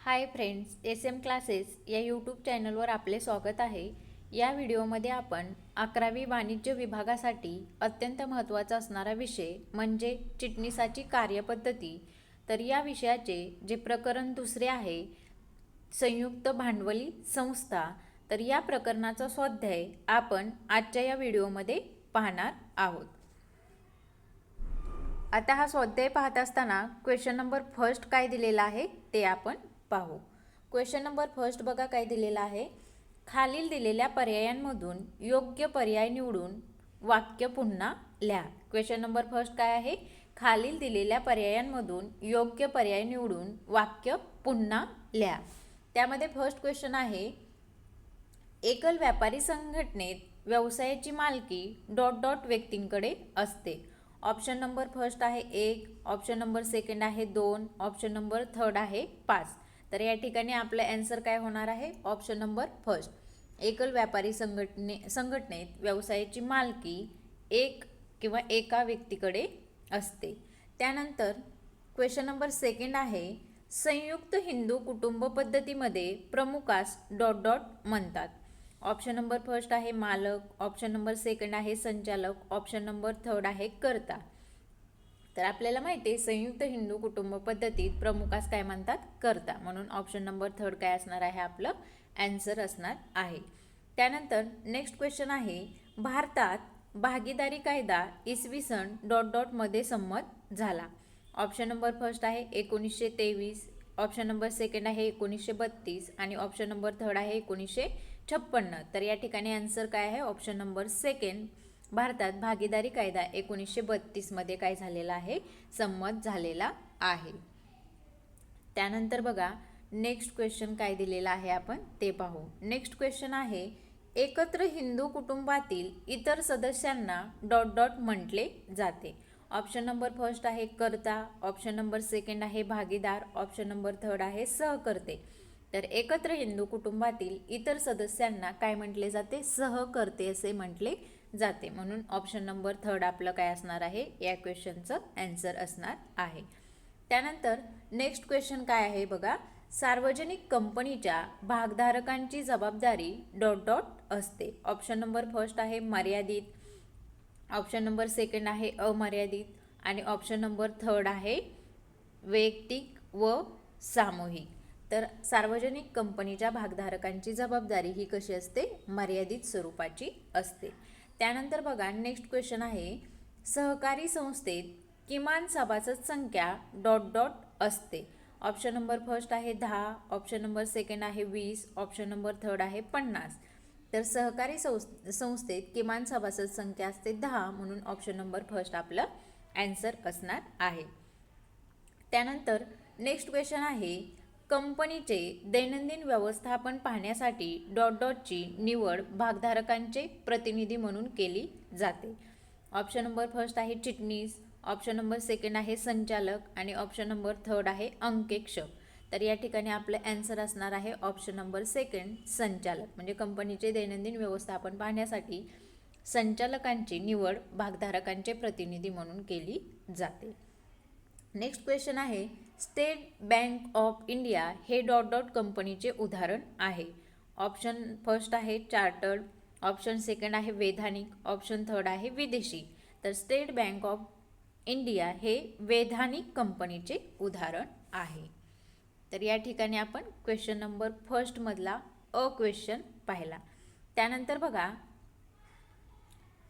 Hi friends S M classes या YouTube चॅनलवर आपले स्वागत आहे. या व्हिडिओमध्ये आपण अकरावी वाणिज्य विभागासाठी अत्यंत महत्त्वाचा असणारा विषय म्हणजे चिटणीसाची कार्यपद्धती. तर या विषयाचे जे प्रकरण दुसरे आहे संयुक्त भांडवली संस्था. तर या प्रकरणाचा स्वाध्याय आपण आजच्या या व्हिडिओमध्ये पाहणार आहोत. आता हा स्वाध्याय पाहत असताना क्वेश्चन नंबर फर्स्ट काय दिलेला आहे ते आपण पाहू. क्वेश्चन नंबर फर्स्ट बघा काय दिलेला आहे. खालील दिलेल्या पर्यायांमधून योग्य पर्याय निवडून वाक्य पुन्हा लिहा. क्वेश्चन नंबर फर्स्ट काय आहे? खालील दिलेल्या पर्यायांमधून योग्य पर्याय निवडून वाक्य पुन्हा लिहा. त्यामध्ये फर्स्ट क्वेश्चन आहे एकल व्यापारी संघटनेत व्यवसायाची मालकी डॉट डॉट व्यक्तींकडे असते. ऑप्शन नंबर फर्स्ट आहे एक ऑप्शन नंबर सेकंड आहे दोन ऑप्शन नंबर थर्ड आहे पाच. तर या ठिकाणी आपलं ॲन्सर काय होणार आहे? ऑप्शन नंबर फर्स्ट एकल व्यापारी संघटने संघटनेत व्यवसायाची मालकी एक किंवा एका व्यक्तीकडे असते. त्यानंतर क्वेश्चन नंबर सेकंड आहे संयुक्त हिंदू कुटुंब पद्धतीमध्ये प्रमुखास डॉट डॉट म्हणतात. ऑप्शन नंबर फर्स्ट आहे मालक ऑप्शन नंबर सेकंड आहे संचालक ऑप्शन नंबर थर्ड आहे कर्ता. तर आपल्याला माहिती आहे संयुक्त हिंदू कुटुंब पद्धतीत प्रमुखास काय म्हणतात? कर्ता. म्हणून ऑप्शन नंबर थर्ड काय असणार आहे आपलं? ॲन्सर असणार आहे. त्यानंतर नेक्स्ट क्वेश्चन आहे भारतात भागीदारी कायदा इसवी सन डॉट डॉटमध्ये संमत झाला. ऑप्शन नंबर फर्स्ट आहे एकोणीसशे तेवीस. ऑप्शन नंबर सेकंड आहे एकोणीसशे बत्तीस. आणि ऑप्शन नंबर थर्ड आहे एकोणीसशे छप्पन्न. तर या ठिकाणी आन्सर काय आहे? ऑप्शन नंबर सेकंड भारतात भागीदारी कायदा एकोणीसशे बत्तीसमध्ये काय झालेला आहे? संमत झालेला आहे. त्यानंतर बघा नेक्स्ट क्वेश्चन काय दिलेला आहे आपण? ते पाहू. नेक्स्ट क्वेश्चन आहे एकत्र हिंदू कुटुंबातील इतर सदस्यांना डॉट डॉट म्हटले जाते. ऑप्शन नंबर फर्स्ट आहे कर्ता ऑप्शन नंबर सेकंड आहे भागीदार ऑप्शन नंबर थर्ड आहे सहकर्ते. तर एकत्र हिंदू कुटुंबातील इतर सदस्यांना काय म्हटले जाते? सहकर्ते असे म्हटले जाते. म्हणून ऑप्शन नंबर थर्ड आपलं काय असणार आहे? या क्वेश्चनचं ॲन्सर असणार आहे. त्यानंतर नेक्स्ट क्वेश्चन काय आहे बघा? सार्वजनिक कंपनीच्या भागधारकांची जबाबदारी डॉट डॉट असते. ऑप्शन नंबर फर्स्ट आहे मर्यादित. ऑप्शन नंबर सेकंड आहे अमर्यादित. आणि ऑप्शन नंबर थर्ड आहे वैयक्तिक व सामूहिक. तर सार्वजनिक कंपनीच्या भागधारकांची जबाबदारी ही कशी असते? मर्यादित स्वरूपाची असते. त्यानंतर बघा नेक्स्ट क्वेश्चन आहे सहकारी संस्थेत किमान सभासद संख्या डॉट डॉट असते. ऑप्शन नंबर फर्स्ट आहे दहा ऑप्शन नंबर सेकंड आहे वीस ऑप्शन नंबर थर्ड आहे पन्नास. तर सहकारी संस्थेत किमान सभासद संख्या असते दहा म्हणून ऑप्शन नंबर फर्स्ट आपलं ॲन्सर असणार आहे. त्यानंतर नेक्स्ट क्वेश्चन आहे कंपनीचे दैनंदिन व्यवस्थापन पाहण्यासाठी डॉट डॉटची निवड भागधारकांचे प्रतिनिधी म्हणून केली जाते. ऑप्शन नंबर फर्स्ट आहे चिटणीस ऑप्शन नंबर सेकंड आहे संचालक आणि ऑप्शन नंबर थर्ड आहे अंकेक्षक. तर या ठिकाणी आपलं ॲन्सर असणार आहे ऑप्शन नंबर सेकंड संचालक. म्हणजे कंपनीचे दैनंदिन व्यवस्थापन पाहण्यासाठी संचालकांची निवड भागधारकांचे प्रतिनिधी म्हणून केली जाते. नेक्स्ट क्वेश्चन आहे स्टेट बँक ऑफ इंडिया हे डॉट डॉट कंपनीचे उदाहरण आहे. ऑप्शन फर्स्ट आहे चार्टर्ड ऑप्शन सेकंड आहे वैधानिक ऑप्शन थर्ड आहे विदेशी. तर स्टेट बँक ऑफ इंडिया हे वैधानिक कंपनीचे उदाहरण आहे. तर या ठिकाणी आपण क्वेश्चन नंबर फर्स्टमधला अ क्वेश्चन पाहिला. त्यानंतर बघा.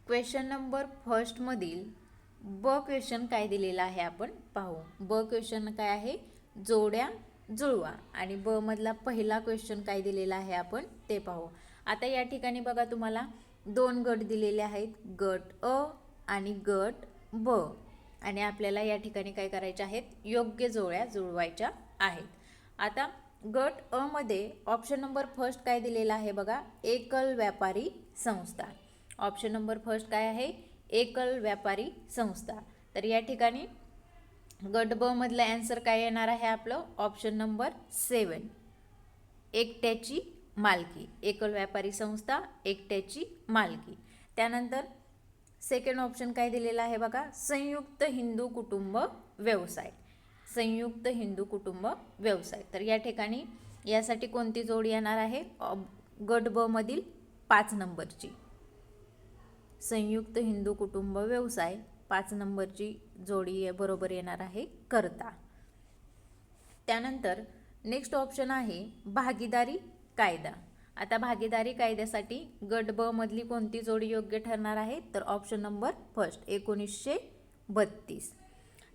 क्वेश्चन नंबर फर्स्टमधील ब क्वेश्चन काय दिलेला आहे आपण? पाहू. ब क्वेश्चन काय आहे? जोड्या जुळवा. आणि ब मधला पहिला क्वेश्चन काय दिलेला आहे आपण? ते पाहू. आता या ठिकाणी बघा तुम्हाला दोन गट दिलेले आहेत. गट अ आणि गट ब. आणि आपल्याला या ठिकाणी काय करायच्या आहेत? योग्य जोड्या जुळवायच्या आहेत. आता गट अ मध्ये ऑप्शन नंबर फर्स्ट काय दिलेला आहे बघा? एकल व्यापारी संस्था. ऑप्शन नंबर फर्स्ट काय आहे? एकल व्यापारी संस्था. तर या ठिकाणी गट ब मधलं ॲन्सर काय येणार आहे आपलं? ऑप्शन नंबर सेवन एकट्याची मालकी. एकल व्यापारी संस्था एकट्याची मालकी. त्यानंतर सेकंड ऑप्शन काय दिलेला आहे बघा? संयुक्त हिंदू कुटुंब व्यवसाय. संयुक्त हिंदू कुटुंब व्यवसाय. तर या ठिकाणी यासाठी कोणती जोड येणार आहे? ऑब- गट ब मधील पाच नंबरची. संयुक्त हिंदू कुटुंब व्यवसाय पाच नंबरची जोडी बरोबर येणार आहे करता. त्यानंतर नेक्स्ट ऑप्शन आहे भागीदारी कायदा. आता भागीदारी कायद्यासाठी गट ब मधली कोणती जोडी योग्य ठरणार आहे? तर ऑप्शन नंबर फर्स्ट एकोणीसशे बत्तीस.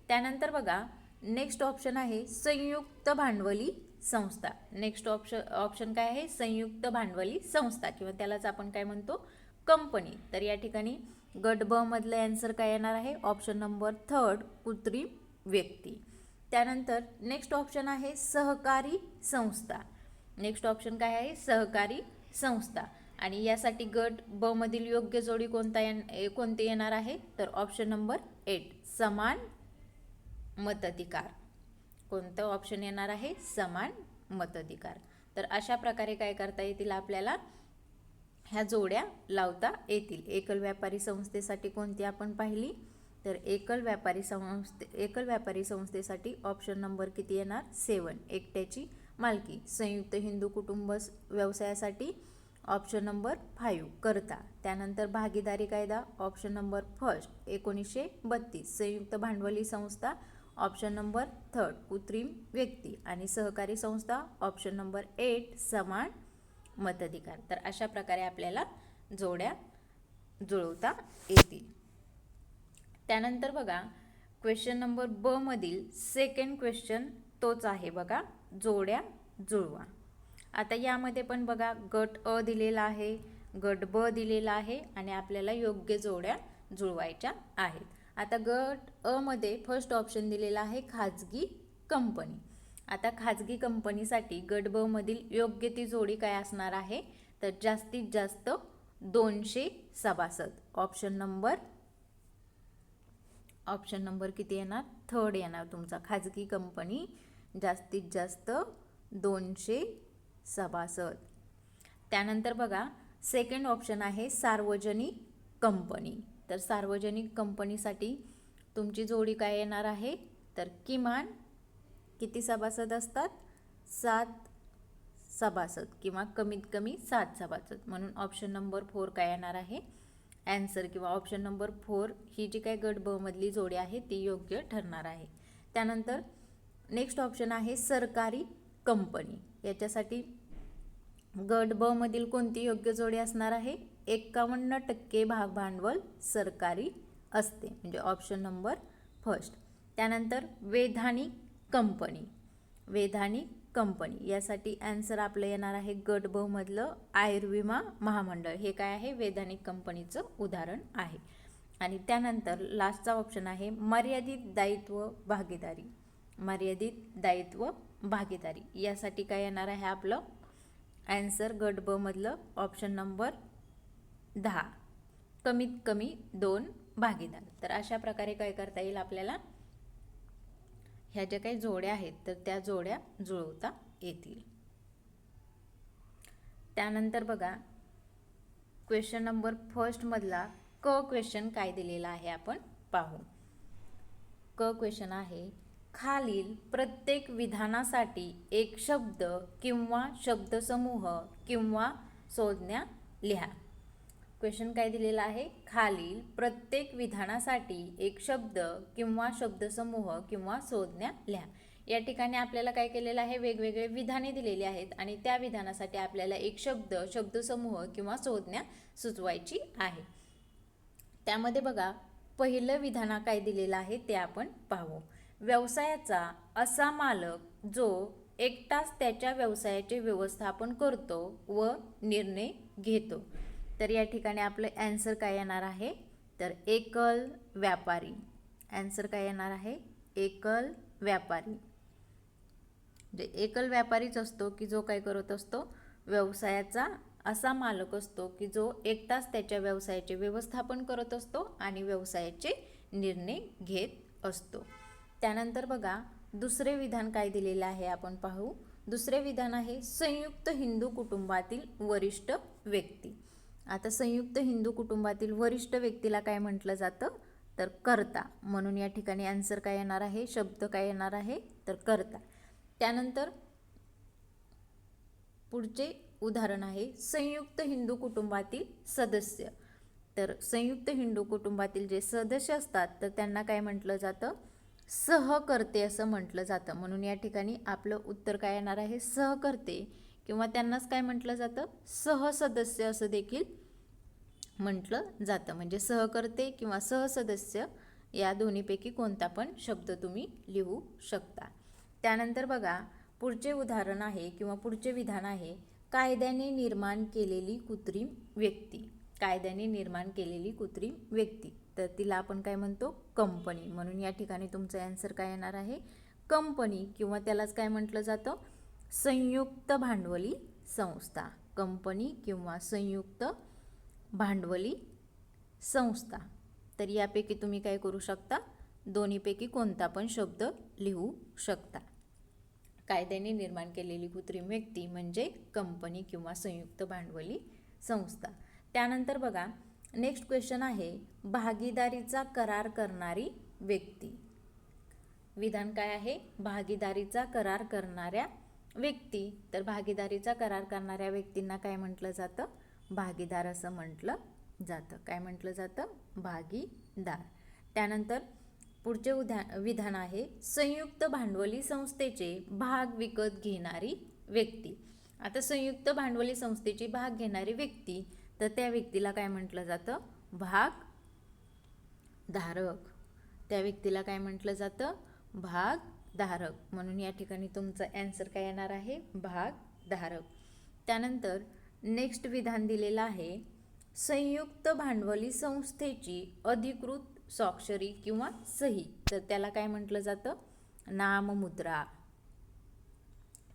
त्यानंतर बघा नेक्स्ट ऑप्शन आहे संयुक्त भांडवली संस्था. नेक्स्ट ऑप्शन ऑप्शन काय आहे? संयुक्त भांडवली संस्था. किंवा त्यालाच आपण काय म्हणतो? कंपनी. तर या ठिकाणी गट ब मधलं आन्सर काय येणार आहे? ऑप्शन नंबर थर्ड कृत्रिम व्यक्ती. त्यानंतर नेक्स्ट ऑप्शन आहे सहकारी संस्था. नेक्स्ट ऑप्शन काय आहे? सहकारी संस्था. आणि यासाठी गट ब मधील योग्य जोडी कोणता येण ए- कोणते येणार आहे? तर ऑप्शन नंबर एट समान मताधिकार. कोणतं ऑप्शन येणार आहे? समान मताधिकार. तर अशा प्रकारे काय करता येतील आपल्याला? ह्या जोड्या लावता येतील. एकल व्यापारी संस्थेसाठी कोणती आपण पाहिली? तर एकल व्यापारी संस्थे एकल व्यापारी संस्थेसाठी ऑप्शन नंबर किती येणार? सेवन एकट्याची मालकी. संयुक्त हिंदू कुटुंब व्यवसायासाठी ऑप्शन नंबर फाईव्ह करता. त्यानंतर भागीदारी कायदा ऑप्शन नंबर फर्स्ट एकोणीसशे बत्तीस. संयुक्त भांडवली संस्था ऑप्शन नंबर थर्ड कृत्रिम व्यक्ती. आणि सहकारी संस्था ऑप्शन नंबर एट समान मताधिकार. तर अशा प्रकारे आपल्याला जोड्या जुळवता येतील. त्यानंतर बघा क्वेश्चन नंबर ब मधील सेकंड क्वेश्चन तोच आहे बघा जोड्या जुळवा. आता यामध्ये पण बघा गट अ दिलेला आहे गट ब दिलेला आहे आणि आपल्याला योग्य जोड्या जुळवायच्या आहेत. आता गट अ मध्ये फर्स्ट ऑप्शन दिलेला आहे खाजगी कंपनी आता खाजगी कंपनीसाठी गट ब मधील योग्य ती जोडी काय असणार आहे? तर जास्तीत जास्त दोनशे सभासद. ऑप्शन नंबर ऑप्शन नंबर किती येणार? थर्ड येणार तुमचा. खाजगी कंपनी जास्तीत जास्त दोनशे सभासद. त्यानंतर बघा सेकंड ऑप्शन आहे सार्वजनिक कंपनी. तर सार्वजनिक कंपनीसाठी तुमची जोडी काय येणार आहे? तर किमान किती सभासद असतात? सात सभासद किंवा कमीत कमी सात सभासद. म्हणून ऑप्शन नंबर फोर काय येणार आहे? ॲन्सर किंवा ऑप्शन नंबर फोर ही जी काय गट ब मधली जोडी आहे ती योग्य ठरणार आहे. त्यानंतर नेक्स्ट ऑप्शन आहे सरकारी कंपनी याच्यासाठी गट ब मधील कोणती योग्य जोडी असणार आहे? एकावन्न टक्के भाग भांडवल सरकारी असते म्हणजे ऑप्शन नंबर फर्स्ट त्यानंतर वेधानिक कंपनी. वेधानी कंपनी. यासाठी ॲन्सर आपलं येणार आहे गट ब आयुर्विमा महामंडळ. हे काय आहे? वेधानिक कंपनीचं उदाहरण आहे. आणि त्यानंतर लास्टचा ऑप्शन आहे मर्यादित दायित्व भागीदारी. मर्यादित दायित्व भागीदारी. यासाठी काय येणार आहे आपलं? ॲन्सर गट बमधलं ऑप्शन नंबर दहा. कमीत कमी दोन भागीदार. तर अशा प्रकारे काय करता येईल आपल्याला? ह्या ज्या काही जोड्या आहेत तर त्या जोड्या जुळवता येतील. त्यानंतर बघा क्वेश्चन नंबर फर्स्टमधला क क्वेश्चन काय दिलेला आहे आपण पाहू. क क्वेश्चन आहे खालील प्रत्येक विधानासाठी एक शब्द किंवा शब्दसमूह किंवा संज्ञा लिहा. क्वेश्चन काय दिलेला आहे? खालील प्रत्येक विधानासाठी एक शब्द किंवा शब्दसमूह किंवा संज्ञा लिहा. या ठिकाणी आपल्याला काय केलेलं आहे? वेगवेगळे विधाने दिलेली आहेत आणि त्या विधानासाठी आपल्याला एक शब्द शब्दसमूह किंवा संज्ञा सुचवायची आहे. त्यामध्ये बघा पहिलं विधान काय दिलेलं आहे ते आपण पाहू. व्यवसायाचा असा मालक जो एकटाच त्याच्या व्यवसायाचे व्यवस्थापन करतो व निर्णय घेतो. तर या ठिकाणी आपलं ॲन्सर काय येणार आहे? तर एकल व्यापारी. ॲन्सर काय येणार आहे? एकल व्यापारी. म्हणजे एकल व्यापारीच असतो की जो काय करत असतो व्यवसायाचा असा मालक असतो की जो एकटाच त्याच्या व्यवसायाचे व्यवस्थापन करत असतो आणि व्यवसायाचे निर्णय घेत असतो. त्यानंतर बघा दुसरे विधान काय दिलेलं आहे आपण पाहू. दुसरे विधान आहे संयुक्त हिंदू कुटुंबातील वरिष्ठ व्यक्ती. आता संयुक्त हिंदू कुटुंबातील वरिष्ठ व्यक्तीला काय म्हटलं जातं? तर करता. म्हणून या ठिकाणी आन्सर काय येणार आहे? शब्द काय येणार आहे? तर करता. त्यानंतर पुढचे उदाहरण आहे. संयुक्त हिंदू कुटुंबातील सदस्य. तर संयुक्त हिंदू कुटुंबातील जे सदस्य असतात तर त्यांना काय म्हटलं जातं? सहकर्ते असं म्हटलं जातं. म्हणून या ठिकाणी आपलं उत्तर काय येणार आहे? सहकर्ते. किंवा त्यांनाच काय म्हटलं जातं? सहसदस्य असं देखील म्हटलं जातं. म्हणजे सहकर्ते किंवा सहसदस्य या दोन्हीपैकी कोणता पण शब्द तुम्ही लिहू शकता. त्यानंतर बघा पुढचे उदाहरण आहे किंवा पुढचे विधान आहे. कायद्याने निर्माण केलेली कृत्रिम व्यक्ती. कायद्याने निर्माण केलेली कृत्रिम व्यक्ती. तर तिला आपण काय म्हणतो? कंपनी. म्हणून या ठिकाणी तुमचं ॲन्सर काय येणार आहे? कंपनी. किंवा त्यालाच काय म्हटलं जातं? संयुक्त भांडवली संस्था कंपनी किंवा संयुक्त भांडवली संस्था. तर यापैकी तुम्ही काय करू शकता? दोन्हीपैकी कोणता पण शब्द लिहू शकता. कायद्याने निर्माण केलेली कृत्रिम व्यक्ती म्हणजे कंपनी किंवा संयुक्त भांडवली संस्था. त्यानंतर बघा नेक्स्ट क्वेश्चन आहे भागीदारीचा करार करणारी व्यक्ती. विधान काय आहे? भागीदारीचा करार करणाऱ्या व्यक्ती तर भागीदारीचा करार करणाऱ्या व्यक्तींना काय म्हटलं जातं? भागीदार असं म्हटलं जातं. काय म्हटलं जातं? भागीदार. त्यानंतर पुढचे उदा विधान आहे संयुक्त भांडवली संस्थेचे भाग विकत घेणारी व्यक्ती. आता संयुक्त भांडवली संस्थेची भाग घेणारी व्यक्ती तर त्या व्यक्तीला काय म्हटलं जातं? भाग धारक त्या व्यक्तीला काय म्हटलं जातं? भाग धारक. म्हणून या ठिकाणी तुमचं ॲन्सर काय येणार आहे? भाग धारक. त्यानंतर नेक्स्ट विधान दिलेलं आहे संयुक्त भांडवली संस्थेची अधिकृत स्वाक्षरी किंवा सही. तर त्याला काय म्हटलं जातं? नाममुद्रा.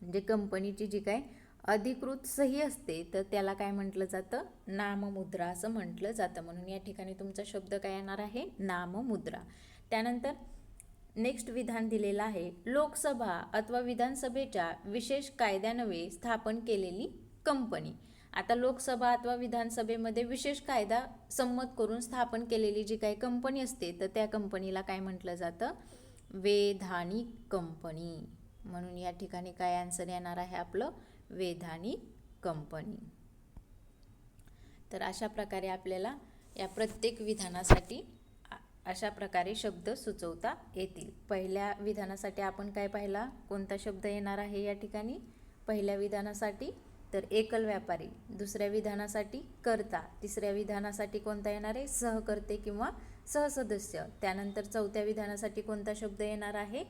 म्हणजे कंपनीची जी काय अधिकृत सही असते तर त्याला काय म्हटलं जातं? नाममुद्रा असं म्हटलं जातं. म्हणून या ठिकाणी तुमचा शब्द काय येणार आहे? नाममुद्रा. त्यानंतर नेक्स्ट विधान दिलेलं आहे लोकसभा अथवा विधानसभेच्या विशेष कायद्यानवे स्थापन केलेली कंपनी. आता लोकसभा अथवा विधानसभेमध्ये विशेष कायदा संमत करून स्थापन केलेली जी काही कंपनी असते तर त्या कंपनीला काय म्हटलं जातं? वेधानिक कंपनी. म्हणून या ठिकाणी काय आन्सर येणार आहे आपलं? वेधानिक कंपनी. तर अशा प्रकारे आपल्याला या प्रत्येक विधानासाठी अशा प्रकारे शब्द सुचवता येतील. पहिल्या विधानासाठी आपण काय पाहिला? कोणता शब्द येणार आहे या ठिकाणी? पहिल्या विधानासाठी तर एकल व्यापारी दुसऱ्या विधानासाठी कर्ता तिसऱ्या विधानासाठी कोणता येणार आहे? सहकर्ते किंवा सहसदस्य. त्यानंतर चौथ्या विधानासाठी कोणता शब्द येणार आहे?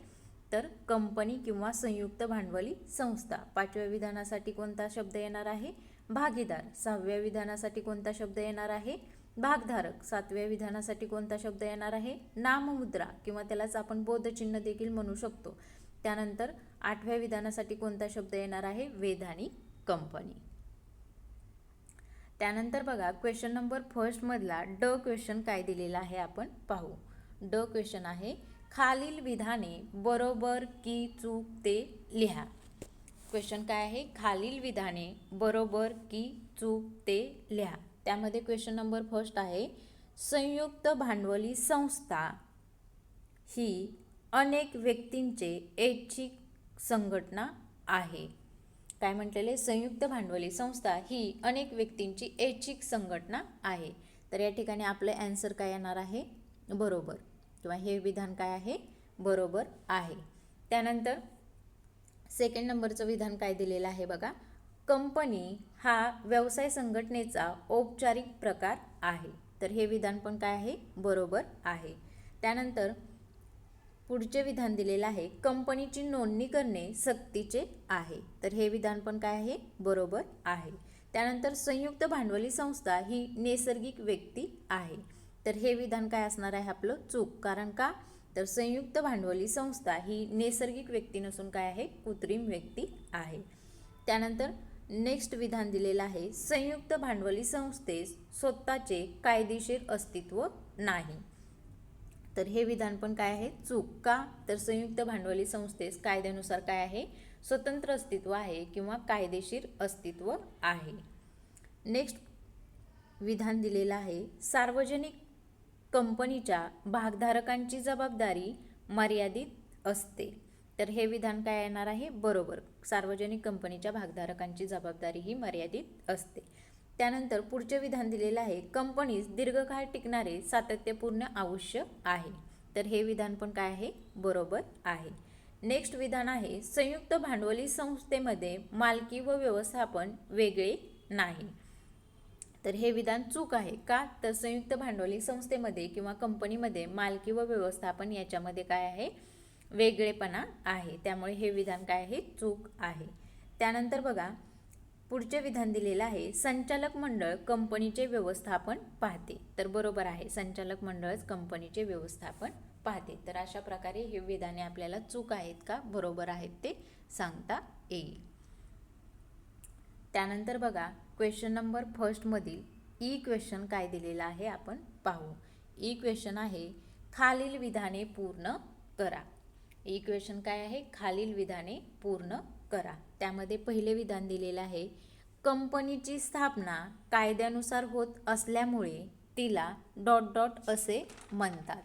तर कंपनी किंवा संयुक्त भांडवली संस्था. पाचव्या विधानासाठी कोणता शब्द येणार आहे? भागीदार. सहाव्या विधानासाठी कोणता शब्द येणार आहे? भागधारक सातव्या विधानासाठी कोणता शब्द येणार आहे? नाममुद्रा किंवा त्यालाच आपण बोधचिन्ह देखील म्हणू शकतो. त्यानंतर आठव्या विधानासाठी कोणता शब्द येणार आहे? वेधानी कंपनी. त्यानंतर बघा क्वेश्चन नंबर फर्स्टमधला ड क्वेश्चन काय दिलेला आहे आपण पाहू. ड क्वेश्चन आहे खालील विधाने बरोबर की चूक ते लिहा. क्वेश्चन काय आहे? खालील विधाने बरोबर की चूक ते लिहा. त्यामध्ये क्वेश्चन नंबर फर्स्ट आहे संयुक्त भांडवली संस्था ही अनेक व्यक्तींचे ऐच्छिक संघटना आहे. काय म्हटलेले? संयुक्त भांडवली संस्था ही अनेक व्यक्तींची ऐच्छिक संघटना आहे. तर या ठिकाणी आपलं ॲन्सर काय येणार आहे? बरोबर. किंवा हे विधान काय आहे? बरोबर आहे. त्यानंतर सेकंड नंबरचं विधान काय दिलेलं आहे बघा? कंपनी हा व्यवसाय संघटनेचा औपचारिक प्रकार आहे. तर हे विधान पण काय आहे? बरोबर आहे. त्यानंतर पुढचे विधान दिलेलं आहे कंपनीची नोंदणी करणे सक्तीचे आहे. तर हे विधान पण काय आहे? बरोबर आहे. त्यानंतर संयुक्त भांडवली संस्था ही नैसर्गिक व्यक्ती आहे. तर हे विधान काय असणार आहे आपलं? चूक. कारण का? तर संयुक्त भांडवली संस्था ही नैसर्गिक व्यक्ती नसून काय आहे? कृत्रिम व्यक्ती आहे. त्यानंतर नेक्स्ट विधान दिलेलं आहे संयुक्त भांडवली संस्थेस स्वतःचे कायदेशीर अस्तित्व नाही. तर हे विधान पण काय आहे? चूक का? तर संयुक्त भांडवली संस्थेस कायद्यानुसार काय आहे? स्वतंत्र अस्तित्व आहे किंवा कायदेशीर अस्तित्व आहे. नेक्स्ट विधान दिलेलं आहे सार्वजनिक कंपनीच्या भागधारकांची जबाबदारी मर्यादित असते. तर हे विधान काय येणार आहे? बरोबर. सार्वजनिक कंपनीच्या भागधारकांची जबाबदारी ही मर्यादित असते. त्यानंतर पुढचे विधान दिलेलं आहे कंपनीस दीर्घकाळ टिकणारे सातत्यपूर्ण आवश्यक आहे. तर हे विधान पण काय आहे? बरोबर आहे. नेक्स्ट विधान आहे संयुक्त भांडवली संस्थेमध्ये मालकी व व्यवस्थापन वेगळे नाही. तर हे विधान चूक आहे का? तर संयुक्त भांडवली संस्थेमध्ये किंवा कंपनीमध्ये मालकी व व्यवस्थापन याच्यामध्ये काय आहे? वेगळेपणा आहे. त्यामुळे हे विधान काय आहे? चूक आहे. त्यानंतर बघा पुढचे विधान दिलेलं आहे संचालक मंडळ कंपनीचे व्यवस्थापन पाहते. तर बरोबर आहे संचालक मंडळच कंपनीचे व्यवस्थापन पाहते. तर अशा प्रकारे हे विधाने आपल्याला चूक आहेत का? बरोबर आहेत ते सांगता येईल. त्यानंतर बघा क्वेश्चन नंबर फर्स्टमधील ई क्वेश्चन काय दिलेलं आहे? आपण पाहू. ई क्वेश्चन आहे खालील विधाने पूर्ण करा. इक्वेशन काय आहे? खालील विधाने पूर्ण करा. त्यामध्ये पहिले विधान दिलेलं आहे कंपनीची स्थापना कायद्यानुसार होत असल्यामुळे तिला डॉट डॉट असे म्हणतात.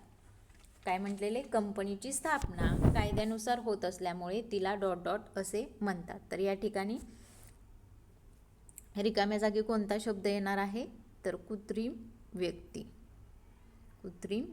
काय म्हटलेले? कंपनीची स्थापना कायद्यानुसार होत असल्यामुळे तिला डॉट डॉट असे म्हणतात. तर या ठिकाणी रिकाम्या जागी कोणता शब्द येणार आहे? तर कृत्रिम व्यक्ती. कृत्रिम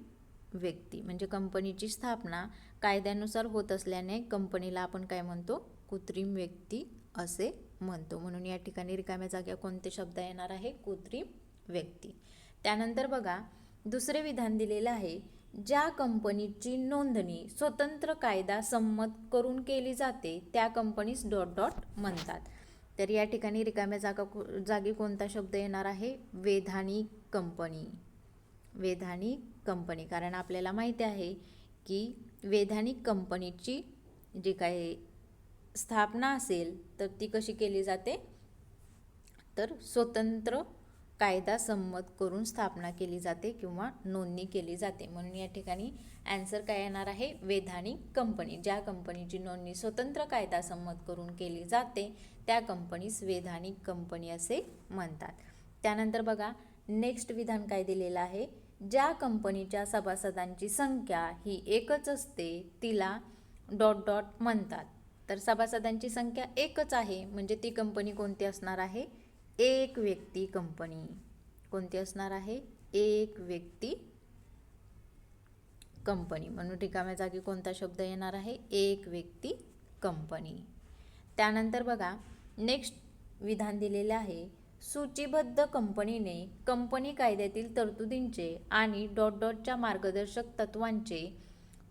व्यक्ती म्हणजे कंपनीची स्थापना कायद्यानुसार होत असल्याने कंपनीला आपण काय म्हणतो? कृत्रिम व्यक्ती असे म्हणतो. म्हणून या ठिकाणी रिकाम्या जाग्या कोणते शब्द येणार आहे? कृत्रिम व्यक्ती. त्यानंतर बघा दुसरे विधान दिलेलं आहे ज्या कंपनीची नोंदणी स्वतंत्र कायदा संमत करून केली जाते त्या कंपनीस डॉट डॉट म्हणतात. तर या ठिकाणी रिकाम्या जागा जागी कोणता शब्द येणार आहे? वेधानिक कंपनी. वेधानिक कंपनी कारण आपल्याला माहिती आहे की वेधानिक कंपनीची जी काही स्थापना असेल तर ती कशी केली जाते? तर स्वतंत्र कायदा संमत करून स्थापना केली जाते किंवा नोंदणी केली जाते. म्हणून या ठिकाणी ॲन्सर काय येणार आहे? वेधानिक कंपनी ज्या कंपनीची नोंदणी स्वतंत्र कायदा संमत करून केली जाते त्या कंपनीस वेधानिक कंपनी असे म्हणतात. त्यानंतर बघा नेक्स्ट विधान काय दिलेलं आहे? ज्या कंपनीच्या सभासदांची संख्या ही एकच असते तिला डॉट डॉट म्हणतात. तर सभासदांची संख्या एकच आहे म्हणजे ती कंपनी कोणती असणार आहे? एक व्यक्ती कंपनी. कोणती असणार आहे? एक व्यक्ती कंपनी. म्हणून रिकाम्या जागी कोणता शब्द येणार आहे? एक व्यक्ती कंपनी. त्यानंतर बघा नेक्स्ट विधान दिलेले आहे. सूचीबद्ध कंपनीने कंपनी कायद्यातील तरतुदींचे आणि डॉट डॉटच्या मार्गदर्शक तत्वांचे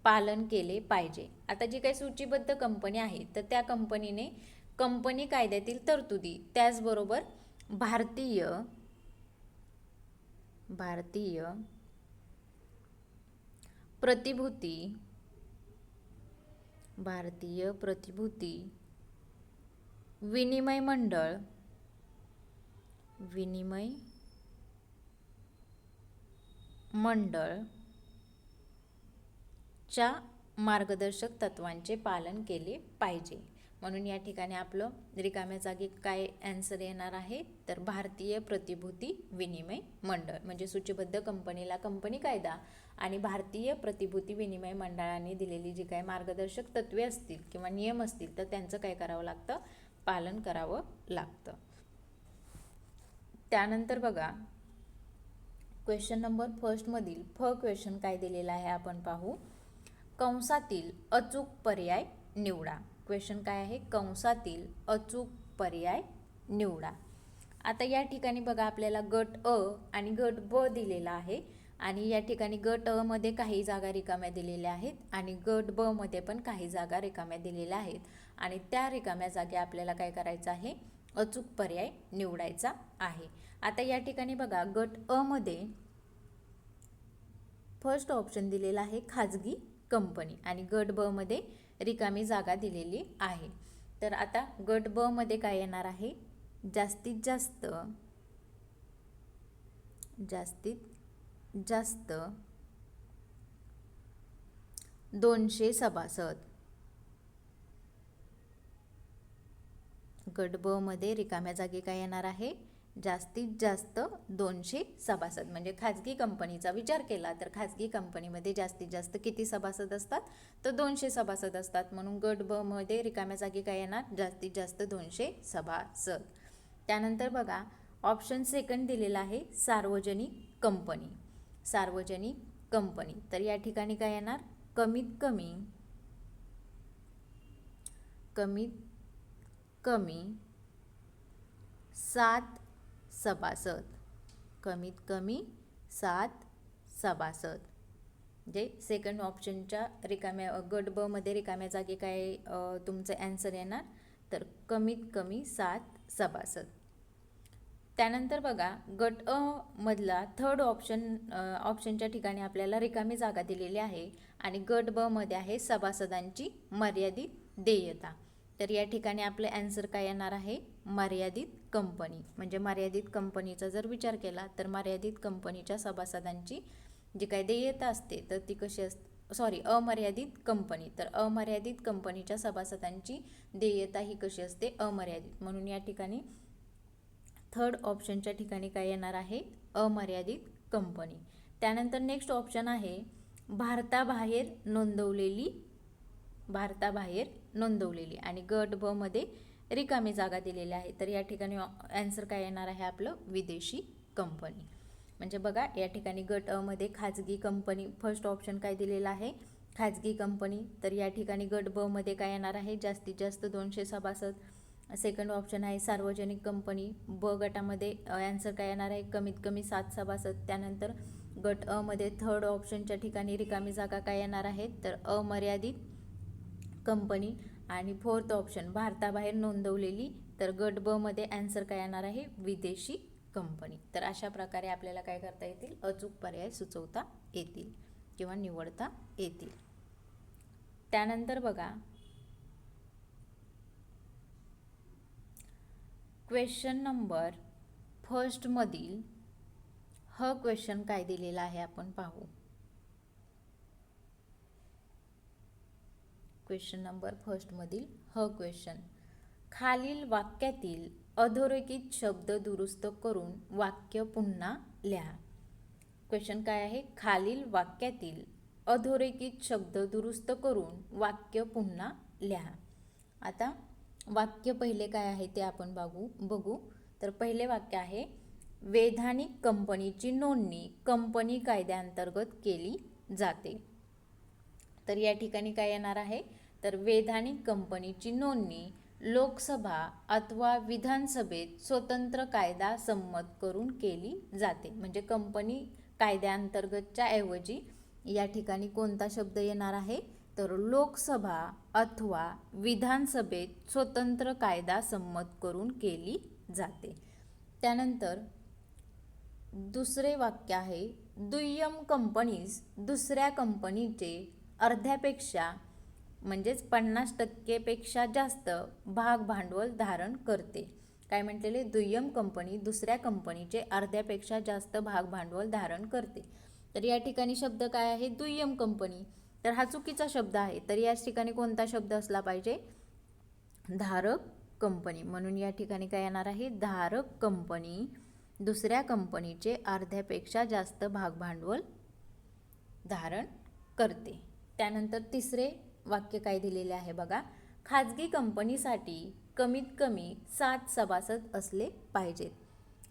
पालन केले पाहिजे. आता जी काही सूचीबद्ध कंपनी आहे तर त्या कंपनीने कंपनी कायद्यातील तरतुदी त्याचबरोबर भारतीय भारतीय प्रतिभूती भारतीय प्रतिभूती विनिमय मंडळ विनिमय मंडळ च्या मार्गदर्शक तत्वांचे पालन केले पाहिजे. म्हणून या ठिकाणी आपलं रिकाम्या जागी काय ॲन्सर येणार आहे? तर भारतीय प्रतिभूती विनिमय मंडळ म्हणजे सूचीबद्ध कंपनीला कंपनी कायदा आणि भारतीय प्रतिभूती विनिमय मंडळाने दिलेली जी काय मार्गदर्शक तत्वे असतील किंवा नियम असतील तर त्यांचं काय करावं लागतं? पालन करावं लागतं. त्यानंतर बघा. क्वेश्चन नंबर फर्स्टमधील फ क्वेश्चन काय दिलेला आहे आपण पाहू. कंसातील अचूक पर्याय निवडा. क्वेश्चन काय आहे? कंसातील अचूक पर्याय निवडा. आता या ठिकाणी बघा आपल्याला गट अ आणि गट ब दिलेला आहे. आणि या ठिकाणी गट अ मध्ये काही जागा रिकाम्या दिलेल्या आहेत आणि गट ब मध्ये पण काही जागा रिकाम्या दिलेल्या आहेत. आणि त्या रिकाम्या जागी आपल्याला काय करायचं आहे? अचूक पर्याय निवडायचा आहे. आता या ठिकाणी बघा गट अ मध्ये फर्स्ट ऑप्शन दिलेला आहे खाजगी कंपनी आणि गट ब मध्ये रिकामी जागा दिलेली आहे. तर आता गट ब मध्ये काय येणार आहे? जास्तीत जास्त जास्तीत जास्त दोनशे सभासद. गट ब मध्ये रिकाम्या जागी काय येणार आहे? जास्तीत जास्त दोनशे सभासद. म्हणजे खाजगी कंपनीचा विचार केला तर खाजगी कंपनीमध्ये जास्तीत जास्त किती सभासद असतात? तर दोनशे सभासद असतात. म्हणून गट ब मध्ये रिकाम्या जागी काय येणार? जास्तीत जास्त दोनशे सभासद. त्यानंतर बघा ऑप्शन सेकंड दिलेला आहे सार्वजनिक कंपनी. सार्वजनिक कंपनी. तर या ठिकाणी काय येणार? कमीत कमी कमीत कमी सात सभासद. कमीत कमी सात सभासद. म्हणजे सेकंड ऑप्शनच्या रिकाम्या गट बमध्ये रिकाम्या जागी काय तुमचं ॲन्सर येणार? तर कमीत कमी सात सभासद. त्यानंतर बघा गट अ मधला थर्ड ऑप्शन ऑप्शनच्या ठिकाणी आपल्याला रिकामी जागा दिलेली आहे आणि गट ब मध्ये आहे सभासदांची मर्यादित देयता. तर या ठिकाणी आपलं ॲन्सर काय येणार आहे? मर्यादित कंपनी म्हणजे मर्यादित कंपनीचा जर विचार केला तर मर्यादित कंपनीच्या सभासदांची जी काय देयता असते तर ती कशी असते सॉरी अमर्यादित कंपनी तर अमर्यादित कंपनीच्या सभासदांची देयता ही कशी असते? अमर्यादित. म्हणून या ठिकाणी थर्ड ऑप्शनच्या ठिकाणी काय येणार आहे? अमर्यादित कंपनी त्यानंतर नेक्स्ट ऑप्शन आहे भारताबाहेर नोंदवलेली भारताबाहेर नोंदवलेली आणि गट ब मध्ये रिकामी जागा दिलेली आहे. तर या ठिकाणी ॲन्सर काय येणार आहे आपलं? विदेशी कंपनी म्हणजे बघा या ठिकाणी गट अमध्ये खाजगी कंपनी फर्स्ट ऑप्शन काय दिलेलं आहे? खाजगी कंपनी तर या ठिकाणी गट ब मध्ये काय येणार आहे? जास्तीत जास्त दोनशे सभासद. सेकंड ऑप्शन आहे सार्वजनिक कंपनी ब गटामध्ये ॲन्सर काय येणार आहे? कमीत कमी सात सभासद. त्यानंतर गट अमध्ये थर्ड ऑप्शनच्या ठिकाणी रिकामी जागा काय येणार आहे? तर अमर्यादित कंपनी आणि फोर्थ ऑप्शन भारताबाहेर नोंदवलेली तर गट ब मध्ये ॲन्सर काय येणार आहे? विदेशी कंपनी. तर अशा प्रकारे आपल्याला काय करता येतील? अचूक पर्याय सुचवता येतील किंवा निवडता येतील. त्यानंतर बघा क्वेश्चन नंबर फर्स्टमधील ह क्वेश्चन काय दिलेला आहे आपण पाहू. क्वेश्चन नंबर फर्स्टमधील ह क्वेश्चन. खालील वाक्यातील अधोरेखित शब्द दुरुस्त करून वाक्य पुन्हा लिहा. क्वेश्चन काय आहे? खालील वाक्यातील अधोरेखित शब्द दुरुस्त करून वाक्य पुन्हा लिहा. आता वाक्य पहिले काय आहे ते आपण बघू बघू. तर पहिले वाक्य आहे वैधानिक कंपनीची नोंदणी कंपनी कायद्याअंतर्गत केली जाते. तर या ठिकाणी काय येणार आहे? तर वैधानिक कंपनीची नोंदणी लोकसभा अथवा विधानसभेत स्वतंत्र कायदा संमत करून केली जाते. म्हणजे कंपनी कायद्याअंतर्गतच्या ऐवजी या ठिकाणी कोणता शब्द येणार आहे? तर लोकसभा अथवा विधानसभेत स्वतंत्र कायदा संमत करून केली जाते. त्यानंतर दुसरे वाक्य आहे दुय्यम कंपनीज दुसऱ्या कंपनीचे अर्ध्यापेक्षा म्हणजेच पन्नास टक्केपेक्षा जास्त भाग भांडवल धारण करते. काय म्हटलेले? दुय्यम कंपनी दुसऱ्या कंपनीचे अर्ध्यापेक्षा जास्त भाग भांडवल धारण करते. तर या ठिकाणी शब्द काय आहे? दुय्यम कंपनी. तर हा चुकीचा शब्द आहे. तर याच ठिकाणी कोणता शब्द असला पाहिजे? धारक कंपनी. म्हणून या ठिकाणी काय येणार आहे? धारक कंपनी दुसऱ्या कंपनीचे अर्ध्यापेक्षा जास्त भाग भांडवल धारण करते. त्यानंतर तिसरे वाक्य काय दिलेले आहे बघा. खाजगी कंपनीसाठी कमीत कमी सात सभासद असले पाहिजेत.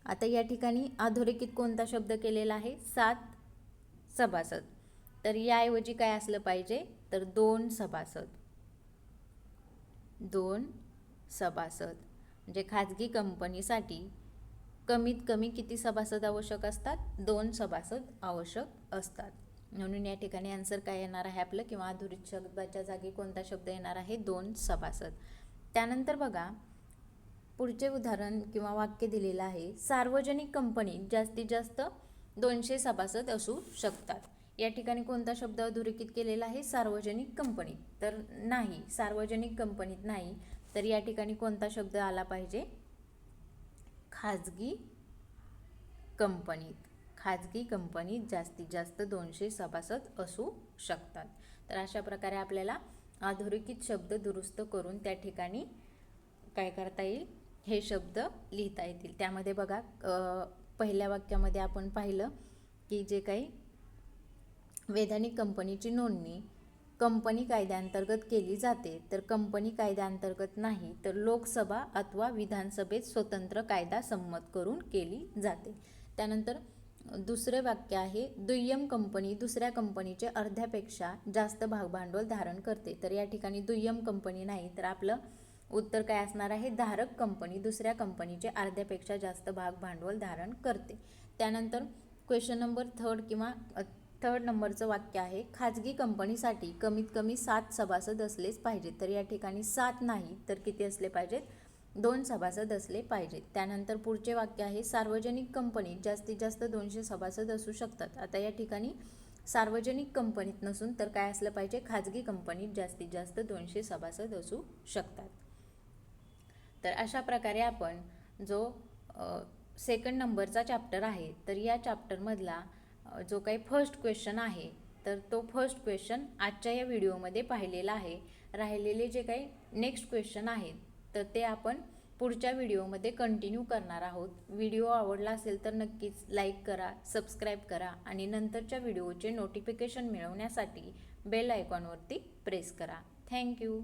आता या ठिकाणी अधोरेखित कोणता शब्द केलेला आहे? सात सभासद. तर याऐवजी काय असलं पाहिजे? तर दोन सभासद. दोन सभासद. म्हणजे खाजगी कंपनीसाठी कमीत कमी किती सभासद आवश्यक असतात? दोन सभासद आवश्यक असतात. म्हणून या ठिकाणी आन्सर काय येणार आहे आपलं किंवा अधुरित शब्दाच्या जागी कोणता शब्द येणार आहे? दोन सभासद. त्यानंतर बघा पुढचे उदाहरण किंवा वाक्य दिलेलं आहे सार्वजनिक कंपनीत जास्तीत जास्त दोनशे सभासद असू शकतात. या ठिकाणी कोणता शब्द अधोरेखित केलेला आहे? सार्वजनिक कंपनीत तर नाही सार्वजनिक कंपनीत नाही. तर या ठिकाणी कोणता शब्द आला पाहिजे? खाजगी कंपनीत. खाजगी कंपनीत जास्तीत जास्त दोनशे सभासद असू शकतात. तर अशा प्रकारे आपल्याला अधोरेखित शब्द दुरुस्त करून त्या ठिकाणी काय करता येईल? हे शब्द लिहिता येतील. त्यामध्ये बघा पहिल्या वाक्यामध्ये आपण पाहिलं की जे काही वैधानिक कंपनीची नोंदणी कंपनी कायद्याअंतर्गत केली जाते. तर कंपनी कायद्याअंतर्गत नाही तर लोकसभा अथवा विधानसभेत स्वतंत्र कायदा संमत करून केली जाते. त्यानंतर दुसरे वाक्य आहे दुय्यम कंपनी दुसऱ्या कंपनीचे अर्ध्यापेक्षा जास्त भागभांडवल धारण करते. तर या ठिकाणी दुय्यम कंपनी नाही तर आपलं उत्तर काय असणार आहे? धारक कंपनी दुसऱ्या कंपनीचे अर्ध्यापेक्षा जास्त भाग भांडवल धारण करते. त्यानंतर क्वेश्चन नंबर थर्ड किंवा थर्ड नंबरचं वाक्य आहे खाजगी कंपनीसाठी कमीत कमी सात सभासद असलेच पाहिजेत. तर या ठिकाणी सात नाही तर किती असले पाहिजेत? दोन सभासद असले पाहिजेत त्यानंतर पुढचे वाक्य आहे सार्वजनिक कंपनीत जास्तीत जास्त दोनशे सभासद असू शकतात. आता या ठिकाणी सार्वजनिक कंपनीत नसून तर काय असलं पाहिजे? खाजगी कंपनीत जास्तीत जास्त दोनशे सभासद असू शकतात. तर अशा प्रकारे आपण जो सेकंड नंबरचा चॅप्टर आहे तर या चॅप्टरमधला जो काही फर्स्ट क्वेश्चन आहे तर तो फर्स्ट क्वेश्चन आजच्या या व्हिडिओमध्ये पाहिलेला आहे. राहिलेले जे काही नेक्स्ट क्वेश्चन आहेत तर ते आपण पुढच्या व्हिडिओमध्ये कंटिन्यू करणार आहोत. व्हिडिओ आवडला असेल तर नक्कीच लाईक करा सबस्क्राईब करा आणि नंतरच्या व्हिडिओचे नोटिफिकेशन मिळवण्यासाठी बेल आयकॉनवरती प्रेस करा. Thank you